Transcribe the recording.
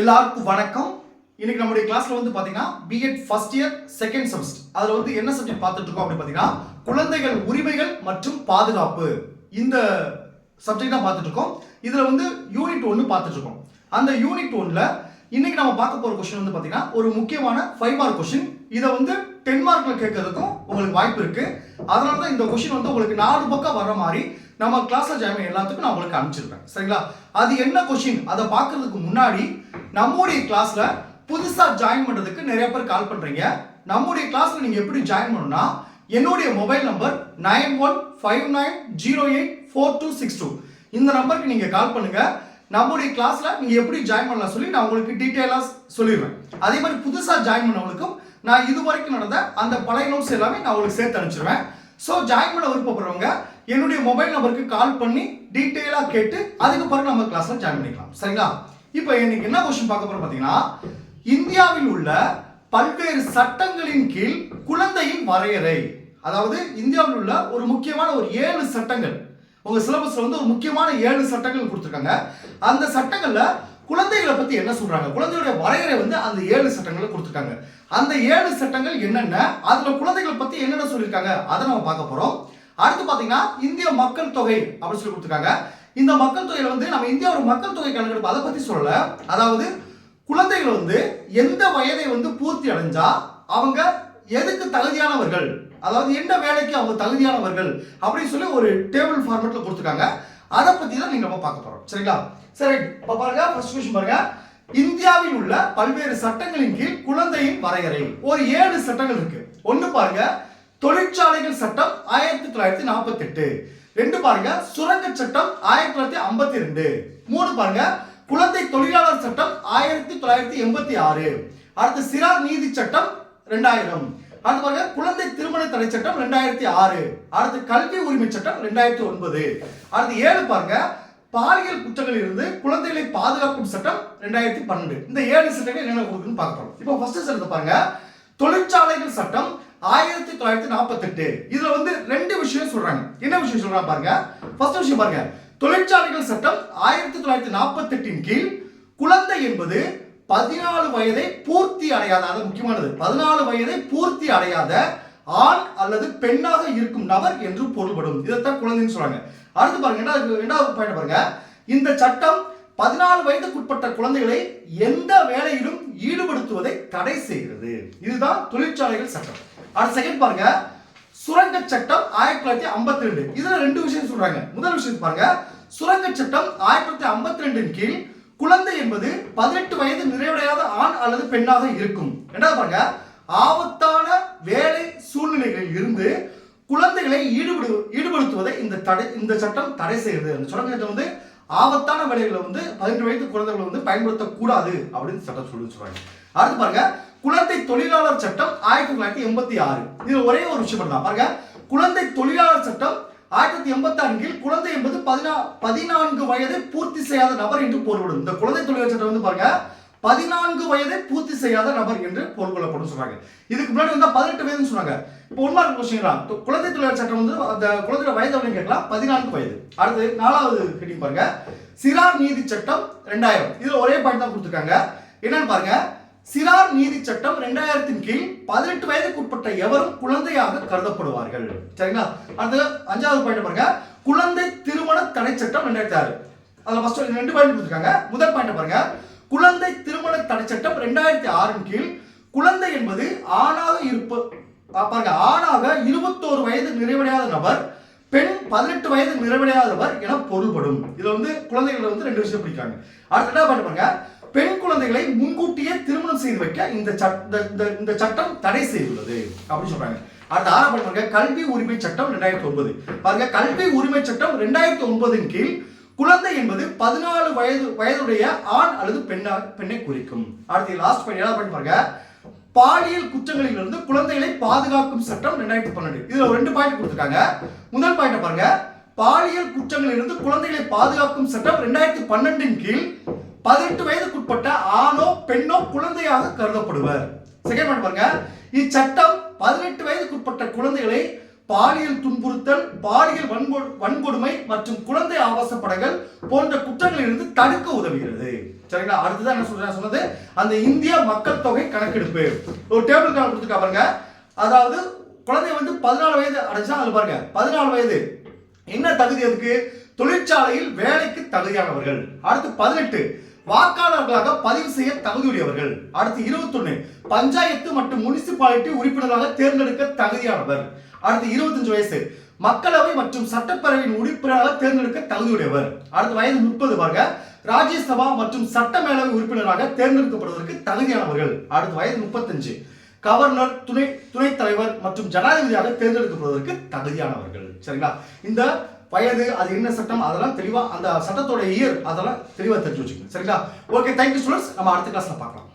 எல்லாருக்கும் வணக்கம். இன்னைக்கு நம்முடைய கிளாஸ்ல வந்து பாத்தீங்கன்னா BEd first year second semester அதுல வந்து என்ன சப்ஜெக்ட் பார்த்துட்டு இருக்கோம் அப்படின்னு பாத்தீங்கன்னா குழந்தைகள் உரிமைகள் மற்றும் பாதுகாப்பு. இந்த சப்ஜெக்ட் தான் பார்த்துட்டு இருக்கோம். இதுல வந்து யூனிட் ஒன்று பார்த்துட்டு இருக்கோம். அந்த யூனிட் ஒன்ல இன்னைக்கு நம்ம பார்க்க போற கொஸ்டின் வந்து பாத்தீங்கன்னா ஒரு முக்கியமான ஃபைவ் மார்க் கொஸ்டின் இதை வந்து டென் மார்க்ல கேட்கறதுக்கும் உங்களுக்கு வாய்ப்பு இருக்கு. அதனால தான் இந்த கொஸ்டின் வந்து உங்களுக்கு நாலு பக்கம் வர மாதிரி நம்ம கிளாஸ்ல ஜாயின் எல்லாத்துக்கும் நான் உங்களுக்கு அனுப்பிச்சிருக்கேன். சரிங்களா? அது என்ன கொஸ்டின் அதை பார்க்கறதுக்கு முன்னாடி நம்முடைய கிளாஸ்ல புதுசா ஜாயின் பண்றதுக்கு நிறைய பேர் கால் பண்றீங்க. நம்முடைய கிளாஸ்ல நீங்க எப்படி ஜாயின் பண்ணணும்னா என்னுடைய mobile number nine one five nine zero eight four two six two இந்த நம்பருக்கு நீங்க கால் பண்ணுங்க. நம்முடைய கிளாஸ்ல நீங்க எப்படி ஜாயின் பண்ணலாம் சொல்லி நான் உங்களுக்கு டீட்டெயிலாக சொல்லிடுவேன் அதே மாதிரி புதுசா ஜாயின் பண்ணவங்களுக்கும் நான் இது வரைக்கும் நடந்த அந்த பழைய நோட்ஸ் எல்லாமே நான் உங்களுக்கு சேர்த்து அனுப்பிச்சிருவேன். ஸோ ஜாயின் பண்ண விருப்பப்படுறவங்க என்னுடைய மொபைல் நம்பருக்கு கால் பண்ணி டீட்டெயிலாக கேட்டு அதுக்கு பிறகு நம்ம கிளாஸ்ல ஜாயின் பண்ணிக்கலாம். சரிங்களா? இப்போ இன்னைக்கு என்ன கொஸ்டின் பார்க்க போறோம் பார்த்தீங்கன்னா இந்தியாவில் உள்ள பல்வேறு சட்டங்களின் கீழ் குழந்தையின் வரையறை. அதாவது இந்தியாவில் உள்ள ஒரு முக்கியமான ஒரு ஏழு சட்டங்கள். உங்க சிலபஸ்ல வந்து ஒரு முக்கியமான ஏழு சட்டங்கள் கொடுத்துருக்காங்க. அந்த சட்டங்கள்ல குழந்தைகளை பத்தி என்ன சொல்றாங்க? குழந்தைகளுடைய வரையறை வந்து அந்த ஏழு சட்டங்களை கொடுத்துருக்காங்க. அந்த ஏழு சட்டங்கள் என்னென்ன? அதுல குழந்தைகளை பத்தி என்னென்ன சொல்லியிருக்காங்க? அதை நம்ம பார்க்க போறோம். அடுத்து பாத்தீங்கன்னா இந்திய மக்கள் தொகை அப்படின்னு சொல்லி கொடுத்துருக்காங்க. இந்த மக்கள் தொகையில வந்து நம்ம இந்தியாவோட மக்கள் தொகை கணக்கெடுப்பு அதை பத்தி சொல்லல. அதாவது குழந்தைகள் வந்து எந்த வயதை வந்து பூர்த்தி அடைஞ்சா அவங்க எதுக்கு தகுதியானவர்கள்? அதாவது என்ன வேலைக்கு அவங்க தகுதியானவர்கள்? அப்படின்னு சொல்லி ஒரு டேபிள் ஃபார்மேட்ல கொடுத்துருக்காங்க. அதை பத்தி தான் நீங்க நம்ம பார்க்க போறோம். சரிங்களா? சரி இப்போ பாருங்க ஃபர்ஸ்ட் கொஸ்டின் பாருங்க. இந்தியாவில் உள்ள பல்வேறு சட்டங்களின் கீழ் குழந்தையின் வரையறை. ஒரு ஏழு சட்டங்கள் இருக்கு. ஒன்று பாருங்க தொழிற்சாலைகள் சட்டம் ஆயிரத்தி தொள்ளாயிரத்தி நாற்பத்தி எட்டு ரெண்டு பாருங்க சுரங்க சட்டம் ஆயிரத்தி தொள்ளாயிரத்தி ஐம்பத்தி ரெண்டு. மூணு பாருங்க குழந்தை தொழிலாளர் சட்டம் ஆயிரத்தி தொள்ளாயிரத்தி எண்பத்தி ஆறு. அடுத்து சிறார் நீதி சட்டம் ரெண்டாயிரம். அடுத்து பாருங்க குழந்தை திருமண தடை சட்டம் ரெண்டாயிரத்தி ஆறு. அடுத்து கல்வி உரிமை சட்டம் ரெண்டாயிரத்தி ஒன்பது. அடுத்து ஏழு பாருங்க பாலியல் குற்றங்களில் இருந்து குழந்தைகளை பாதுகாக்கும் சட்டம் ரெண்டாயிரத்தி பன்னெண்டு. இந்த ஏழு சட்டங்கள் என்ன கொடுக்குன்னு பார்க்கணும் இப்போ ஃபர்ஸ்ட் சட்டத்தை பாருங்க தொழிற்சாலைகள் சட்டம் ஆயிரத்தி தொள்ளாயிரத்தி நாற்பத்தி எட்டு இதுல வந்து ரெண்டு விஷயம் சொல்றாங்க. என்ன விஷயம் சொல்றாங்க பாருங்க. ஃபர்ஸ்ட் விஷயம் பாருங்க. தொழிற்சாலைகள் சட்டம் ஆயிரத்தி தொள்ளாயிரத்தி நாற்பத்தி எட்டின் கீழ் குழந்தை என்பது பதினாலு வயதை பூர்த்தி அடையாத அது முக்கியமானது. பதினாலு வயதை பூர்த்தி அடையாத ஆண் அல்லது பெண்ணாக இருக்கும் நபர் என்று பொருள்படும். இதைத்தான் குழந்தைன்னு சொல்றாங்க. அடுத்து பாருங்க ரெண்டாவது ரெண்டாவது பாயிண்ட் பாருங்க. இந்த சட்டம் பதினாலு வயதுக்குட்பட்ட குழந்தைகளை எந்த வேலையிலும் ஈடுபடுத்துவதை தடை செய்கிறது. இதுதான் தொழிற்சாலைகள் சட்டம். அடுத்த செகண்ட் பாருங்க. சுரங்க சட்டம் ஆயிரத்தி தொள்ளாயிரத்தி ஐம்பத்தி ரெண்டு இதுல ரெண்டு விஷயம் சொல்றாங்க. முதல் விஷயம் பாருங்க. சுரங்க சட்டம் ஆயிரத்தி தொள்ளாயிரத்தி ஐம்பத்தி ரெண்டின் கீழ் குழந்தை என்பது பதினெட்டு வயது நிறைவடையாத ஆண் அல்லது பெண்ணாக இருக்கும். ரெண்டாவது பாருங்க. ஆபத்தான வேலை சூழ்நிலைகளில் இருந்து குழந்தைகளை ஈடுபடு ஈடுபடுத்துவதை இந்த தடை இந்த சட்டம் தடை செய்கிறது அந்த சுரங்க சட்டம் வந்து ஆபத்தான வேலைகளை வந்து பதினெட்டு வயது குழந்தைகளை வந்து பயன்படுத்தக்கூடாது அப்படின்னு சட்டம் சொல்லி சொல்றாங்க. அடுத்து பாருங்க. தொழிலாளர் சட்டம் ஆயிரத்தி தொள்ளாயிரத்தி எண்பத்தி ஆறு. இது ஒரே ஒரு விஷயம் தான் பாருங்க. குழந்தை தொழிலாளர் சட்டம் ஆயிரத்தி தொள்ளாயிரத்தி எண்பத்தி ஆறு குழந்தை என்பது பதினா பதினான்கு வயதை பூர்த்தி செய்யாத நபர் என்று பொருள்படும். இந்த குழந்தை தொழிலாளர் சட்டம் வந்து பாருங்க பதினான்கு வயதை பூர்த்தி செய்யாத நபர் என்று பொருள் கொள்ளப்படும் சொல்றாங்க. இதுக்கு முன்னாடி வந்து பதினெட்டு வயதுன்னு சொன்னாங்க. இப்போ உண்மை மார்க் கொஸ்டின் குழந்தை தொழிலாளர் சட்டம் வந்து அந்த குழந்தையோட வயது அப்படின்னு கேட்கலாம். பதினான்கு வயது. அடுத்து நாலாவது ஹெட்டிங் பாருங்க. சிறார் நீதி சட்டம் ரெண்டாயிரம். இதுல ஒரே பாயிண்ட் தான் கொடுத்துருக்காங்க. என்னன்னு பாருங்க. சிறார் நீதி சட்டம் ரெண்டாயிரத்தின் கீழ் பதினெட்டு வயதுக்குட்பட்ட எவரும் குழந்தையாக கருதப்படுவார்கள். சரிங்களா? அடுத்து அஞ்சாவது பாயிண்ட் பாருங்க. குழந்தை திருமண தடை சட்டம் ரெண்டாயிரத்தி ஆறு. அதுல ஃபர்ஸ்ட் ரெண்டு பாயிண்ட் கொடுத்துருக்காங்க. முதல் பாயிண்ட் பாருங்க. குழந்தை திருமண தடை சட்டம் ரெண்டாயிரத்தி ஆறின் கீழ் குழந்தை என்பது ஆணாக இருப்ப பாருங்க. ஆணாக இருபத்தோரு வயது நிறைவடையாத நபர் பெண் பதினெட்டு வயது நிறைவடையாதவர் என பொருள்படும். இதுல வந்து குழந்தைகள் வந்து ரெண்டு விஷயம் பிடிக்காங்க. அடுத்த என்ன பாயிண்ட் பாருங்க. பெண் குழந்தைகளை முன்கூட்டியே திருமணம் செய்து வைக்க இந்த சட்- இந்த- இந்த- இந்த சட்டம் தடை செய்துள்ளது அப்படின்னு சொல்றாங்க. அடுத்த ஆறாம் பாருங்க கல்வி உரிமை சட்டம் ரெண்டாயிரத்தி ஒன்பது. பாருங்க கல்வி உரிமை சட்டம் ரெண்டாயிரத்தி ஒன்பதின் கீழ் குழந்தை என்பது பதினாலு வயது வயதுடைய ஆண் அல்லது பெண்ணா பெண்ணை குறிக்கும். அடுத்து லாஸ்ட் பாயிண்ட் ஏழாவது பாருங்க பாலியல் குற்றங்களில் இருந்து குழந்தைகளை பாதுகாக்கும் சட்டம் ரெண்டாயிரத்தி பன்னெண்டு. இதுல ரெண்டு பாயிண்ட் கொடுத்துருக்காங்க. முதல் பாயிண்ட் பாருங்க பாலியல் குற்றங்களில் இருந்து குழந்தைகளை பாதுகாக்கும் சட்டம் ரெண்டாயிரத்தி பன்னெண்டின் கீழ் பதினெட்டு வயதுக்குட்பட்ட ஆணோ பெண்ணோ குழந்தையாக கருதப்படுவர். செகண்ட் பாயிண்ட் பாருங்க. இச்சட்டம் பதினெட்டு வயதுக்குட்பட்ட குழந்தைகளை பாலியல் துன்புறுத்தல் பாலியல் வன்கொ- வன்கொடுமை மற்றும் குழந்தை ஆபாசப்படங்கள் போன்ற குற்றங்களிலிருந்து தடுக்க உதவுகிறது. சரிங்களா? அடுத்ததான் என்ன சொல்றேன்? சொன்னது அந்த இந்திய மக்கள் தொகை கணக்கெடுப்பு. ஒரு டேபிள் கால் கொடுத்துருக்கா பாருங்க. அதாவது குழந்தை வந்து பதினாலு வயது அடைச்சா அது பாருங்க. பதினாலு வயது. என்ன தகுதி அதுக்கு? தொழிற்சாலையில் வேலைக்கு தகுதியானவர்கள். அடுத்து பதினெட்டு. வாக்காளர்களாக பதிவு செய்ய தகுதியுடையவர்கள். அடுத்து இருபத்தொன்னு பஞ்சாயத்து மற்றும் முனிசிபாலிட்டி உறுப்பினராக தேர்ந்தெடுக்க தகுதியானவர். அடுத்து இருபத்தஞ்சு வயசு மக்களவை மற்றும் சட்டப்பேரவையின் உறுப்பினராக தேர்ந்தெடுக்க தகுதியுடையவர். அடுத்து வயது முப்பது பாருங்க ராஜ்யசபா மற்றும் சட்டமேலவை உறுப்பினராக தேர்ந்தெடுக்கப்படுவதற்கு தகுதியானவர்கள். அடுத்து வயது முப்பத்தஞ்சு கவர்னர் துணை துணைத் தலைவர் மற்றும் ஜனாதிபதியாக தேர்ந்தெடுக்கப்படுவதற்கு தகுதியானவர்கள். சரிங்களா? இந்த வயது அது என்ன சட்டம் அதெல்லாம் தெளிவாக அந்த சட்டத்தோட இயர் அதெல்லாம் தெளிவாக தெரிஞ்சு வச்சுக்கணும் சரிங்களா? ஓகே தேங்க்யூ ஸ்டூடெண்ட்ஸ் நம்ம அடுத்த கிளாஸில் பார்க்கலாம்.